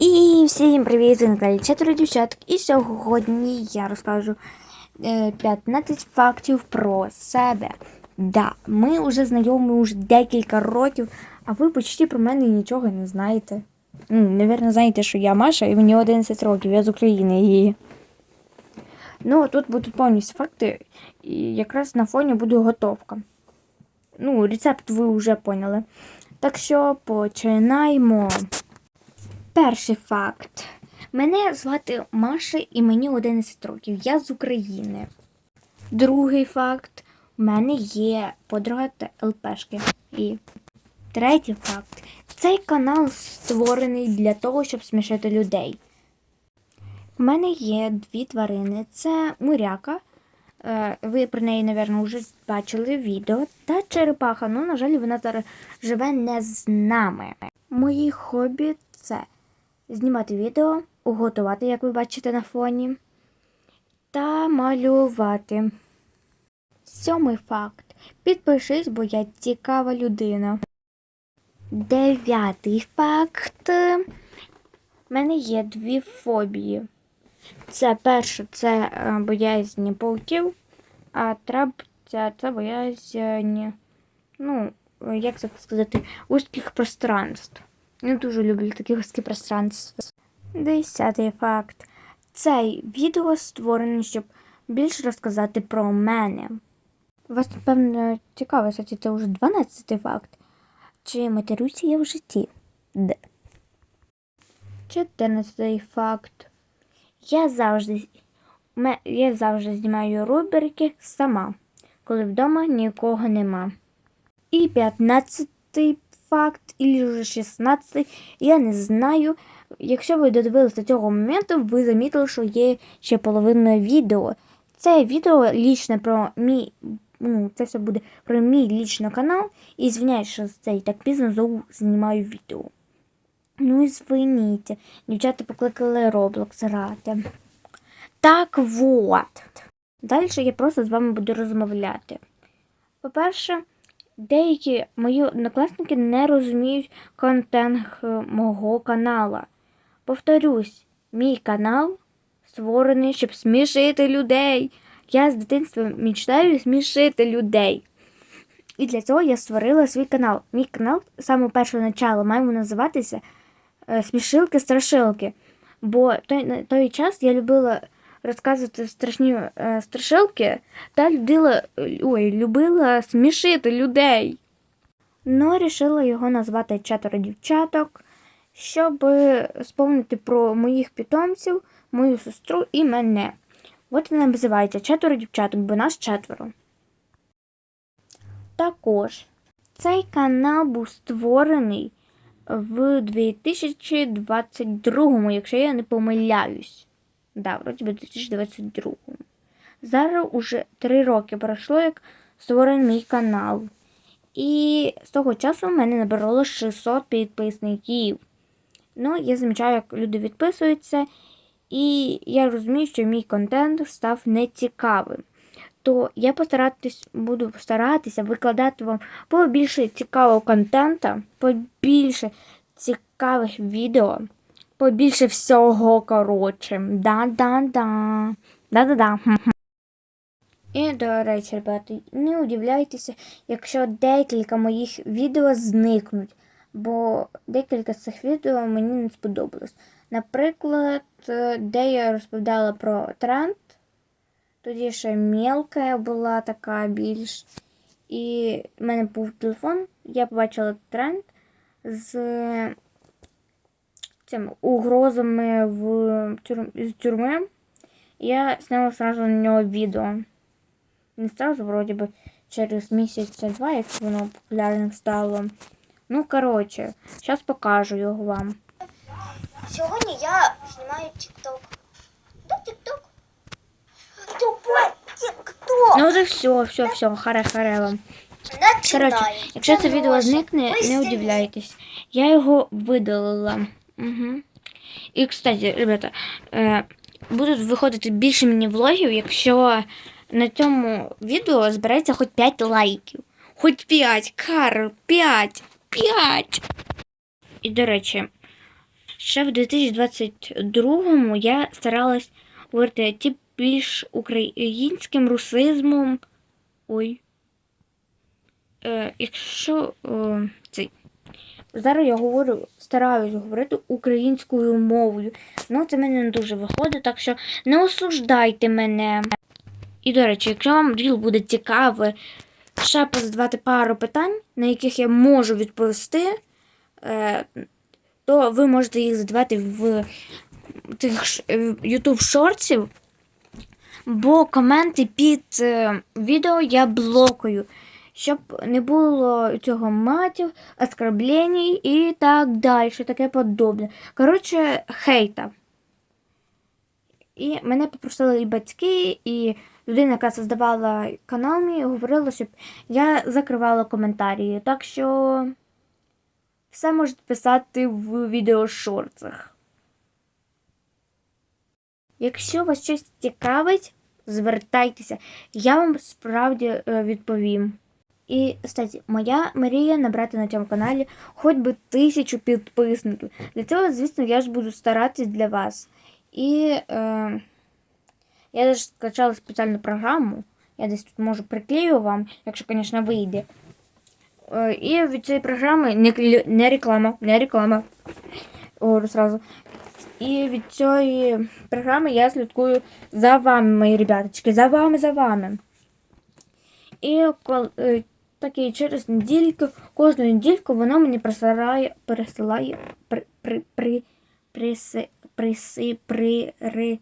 І всім привіт! На каналі Четверо дівчаток. І сьогодні я розкажу е, 15 фактів про себе. Да, ми вже знайомі уже декілька років, а ви почти про мене нічого не знаєте. Ну, Навірно, знаєте, що я Маша, і мені 11 років, я з України. І... Ну, тут будуть повністю факти, і якраз на фоні буде готовка. Ну, рецепт ви вже поняли. Так що починаємо. Перший факт. Мене звати Маша і мені 11 років. Я з України. Другий факт. У мене є подруга та ЛПшки. І третій факт. Цей канал створений для того, щоб смішити людей. У мене є дві тварини. Це муряка. Е, Ви про неї, напевно, вже бачили відео. Та черепаха. Ну, на жаль, вона зараз живе не з нами. Мої хобі це знімати відео, готувати, як ви бачите на фоні, та малювати. Сьомий факт. Підпишись, бо я цікава людина. Дев'ятий факт. У мене є дві фобії. Це перше, це е, боязнь пауків, а третя це боязнь, ну, як це сказати, узких пространств. Не дуже люблю такі вузькі пространства. Десятий факт. Цей відео створений, щоб більше розказати про мене. Вас, напевно, цікаво, кстати, це вже 12 факт. Чи матерюся я в житті? Де? 14 факт. Я завжди, я завжди знімаю рубрики сама, коли вдома нікого нема. І 15 факт, і вже 16, я не знаю. Якщо ви додивилися до цього моменту, ви замітили, що є ще половина відео. Це відео лічне про мій, ну, це все буде про мій лічний канал. І звиняюсь, що це і так пізно знову знімаю відео. Ну і звиніть, дівчата покликали Roblox грати. Так вот. Далі я просто з вами буду розмовляти. По-перше, деякі мої однокласники не розуміють контент е, мого канала. Повторюсь, мій канал створений, щоб смішити людей. Я з дитинства мечтаю смішити людей. І для цього я створила свій канал. Мій канал з самого першого начала має називатися е, Смішилки-страшилки. Бо той, той час я любила розказувати страшні е, страшилки та любила, ой, любила смішити людей. Ну, рішила його назвати четверо дівчаток, щоб сповнити про моїх питомців, мою сестру і мене. От вона називається четверо дівчаток, бо нас четверо. Також цей канал був створений в 2022, якщо я не помиляюсь. Да, вроді би 2022. Зараз уже 3 роки пройшло, як створений мій канал. І з того часу в мене набрало 600 підписників. Ну, я замічаю, як люди відписуються, і я розумію, що мій контент став нецікавим. То я постаратись, буду старатися викладати вам побільше цікавого контента, побільше цікавих відео, побільше всього коротше. Да-да-да. Да-да-да. І, до речі, ребята, не удивляйтеся, якщо декілька моїх відео зникнуть, бо декілька з цих відео мені не сподобалось. Наприклад, е, де я розповідала про тренд, тоді ще мелка була така більш. І в мене був телефон, я побачила тренд з цими угрозами в тюрм... з тюрми. Я сняла сразу на нього відео. Не сразу, вроді би, через місяць-два, як воно популярним стало. Ну, коротше, зараз покажу його вам. Сьогодні я знімаю TikTok. Да, TikTok. Тупой TikTok. Ну, от все, все, все, харе-харе вам. Коротше, якщо це відео зникне, не удивляйтесь. Я його видалила. Угу. І, кстати, ребята, е, будуть виходити більше мені влогів, якщо на цьому відео збереться хоч 5 лайків. Хоч 5, Карл, 5, 5. І, до речі, ще в 2022-му я старалась говорити ті більш українським русизмом. Ой. Е, якщо е, цей. Зараз я говорю, стараюсь говорити українською мовою. Ну, це мене не дуже виходить, так що не осуждайте мене. І, до речі, якщо вам ріл буде цікавий, ще позадавати пару питань, на яких я можу відповісти, е, то ви можете їх задавати в тих е, YouTube шортсів, бо коменти під е, відео я блокую, щоб не було цього матів, оскорблень і так далі, таке подобне. Коротше, хейта. І мене попросили і батьки, і людина, яка создавала канал мій, говорила, щоб я закривала коментарі. Так що все можете писати в відеошорцах. Якщо вас щось цікавить, звертайтеся, я вам справді е, відповім. І, кстати, моя мрія набрати на цьому каналі хоч би тисячу підписників. Для цього, звісно, я ж буду старатись для вас. І е, я даже скачала спеціальну програму. Я десь тут можу приклею вам, якщо, звісно, вийде. Е, і від цієї програми не, не реклама, не реклама. Говорю сразу. І від цієї програми я слідкую за вами, мої ребяточки, за вами, за вами. І кол, е, такі через недільку, кожну недільку воно мені присилає, присилає, при, при, при, приси, приси, при, ри,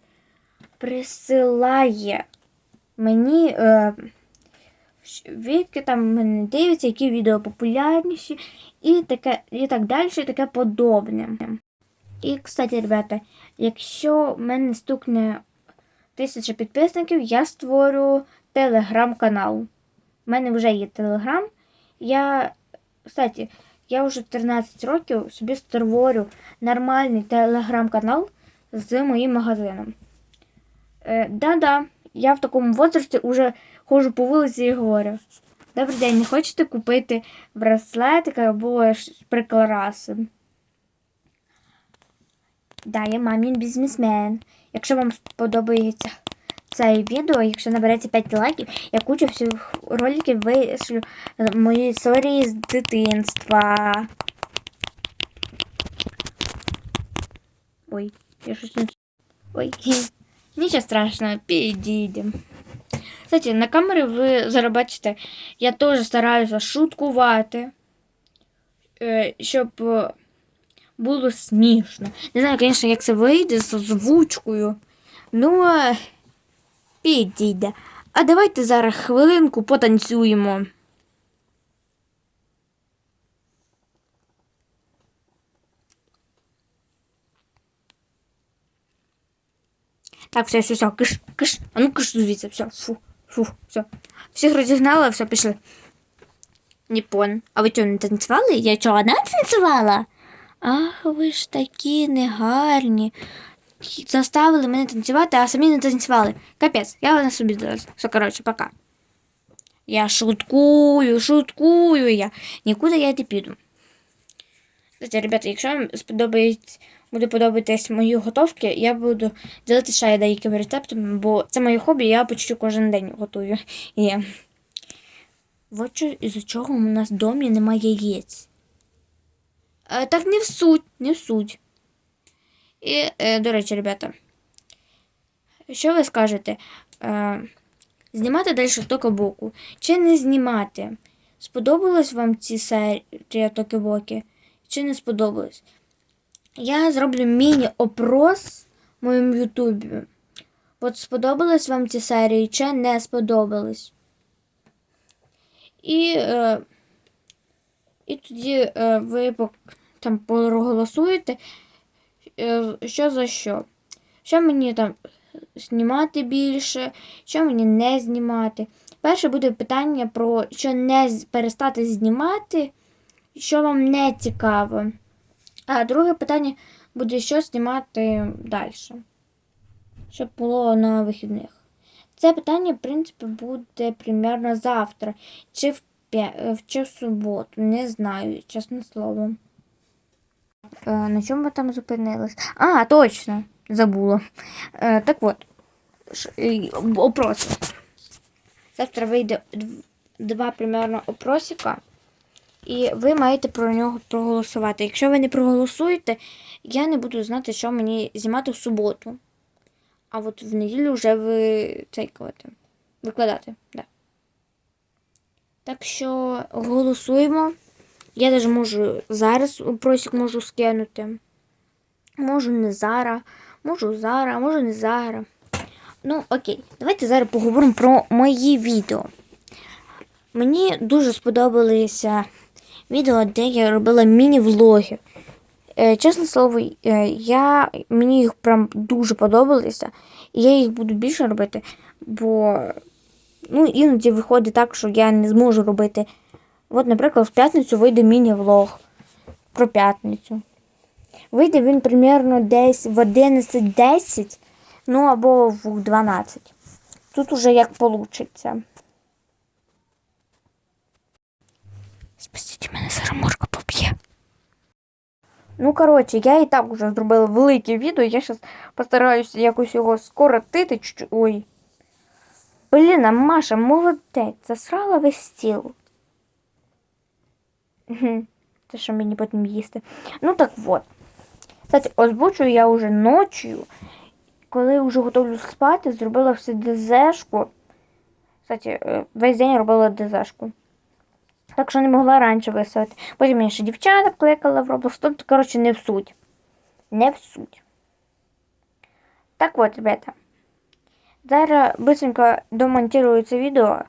присилає мені е, відки там мене дивиться, які відео популярніші, і таке, і так далі, і таке подобне. І, кстати, ребята, якщо в мене стукне тисяча підписників, я створю телеграм-канал. У мене вже є телеграм. Я, кстати, я вже 13 років собі створю нормальний телеграм-канал з моїм магазином. Е, да-да, я в такому возрасті вже ходжу по вулиці і говорю. Добрий день, не хочете купити браслетик або прикраси? Да, я мамін бізнесмен. Якщо вам сподобається це відео, якщо набереться 5 лайків, я кучу всіх роликів вишлю мої історії з дитинства. Ой, я щось не... Ой, нічого страшного, підійдемо. Кстати, на камері ви зараз я теж стараюся шуткувати, е, щоб е, було смішно. Не знаю, звісно, як це вийде з озвучкою. Ну, е, підійде. А давайте зараз хвилинку потанцюємо. Так, все, все, все, киш, киш, а ну киш звідси, все, фу, фу, все. Всіх розігнала, все, пішли. Не пон. А ви чого не танцювали? Я чого не танцювала? Ах, ви ж такі негарні. Заставили мене танцювати, а самі не танцювали. Капець, я на собі зараз. Все, коротше, пока. Я шуткую, шуткую я. Нікуди я не піду. Кстати, ребята, якщо вам сподобається, буде подобатись мої готовки, я буду ділитися ще деякими рецептами, бо це моє хобі, я почти кожен день готую. І от що, із-за чого у нас в домі немає яєць. Е, так не в суть, не в суть. І, е, до речі, ребята, що ви скажете? Е, знімати далі токобоку чи не знімати? Сподобалось вам ці серії токебоки? Чи не сподобалось? Я зроблю міні-опрос в моєму ютубі. От сподобались вам ці серії, чи не сподобались? І, е, і тоді е, ви там проголосуєте, що за що. Що мені там знімати більше, що мені не знімати. Перше буде питання про що не перестати знімати, що вам не цікаво. А друге питання буде, що знімати далі. Щоб було на вихідних. Це питання, в принципі, буде примерно завтра. Чи в, е, чи в суботу. Не знаю, чесне слово. Е, на чому ми там зупинились? А, точно, забула. Е, так от, ш- опроси. Завтра вийде два примерно опросика, і ви маєте про нього проголосувати. Якщо ви не проголосуєте, я не буду знати, що мені знімати в суботу. А от в неділю вже ви цейкувати. Викладати. Да. Так що голосуємо. Я навіть можу зараз опросик можу скинути. Можу не зараз, можу зараз, можу не зараз. Ну, окей, давайте зараз поговоримо про мої відео. Мені дуже сподобалися відео, де я робила міні-влоги. Е, чесне слово, е, я, мені їх прям дуже подобалися. І я їх буду більше робити, бо ну, іноді виходить так, що я не зможу робити. От, наприклад, в п'ятницю вийде міні-влог про п'ятницю. Вийде він примерно десь в 11.10, ну або в 12. Тут уже як получиться. Спасіть мене, зараз морка поб'є. Ну, коротше, я і так вже зробила велике відео. Я зараз постараюся якось його скоротити. Ой. Блін, а Маша, молодець, засрала весь стіл. Це що мені потім їсти. Ну так от. Кстати, озвучую я вже ночі, коли вже готовлю спати, зробила все дезешку. Кстати, е, весь день робила дезешку. Так що не могла раніше виставити. Потім мені ще дівчата кликала в Roblox. Тобто, коротше, не в суть. Не в суть. Так от, ребята. Зараз быстренько домонтирую це відео.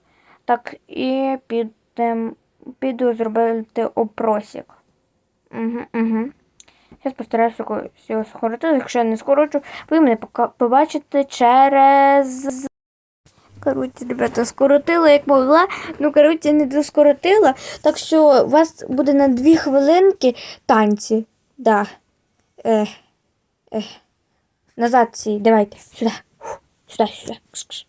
Так, і підем, піду зробити опросик. Угу, угу. Зараз постараюся його скоротити. Якщо я не скорочу, ви мене побачите через. Коротше, ребята, скоротила як могла. Ну, коротше, не доскоротила. Так що у вас буде на дві хвилинки танці. Да. Е, е. Назад ці, давайте. Сюди. Сюди, сюди.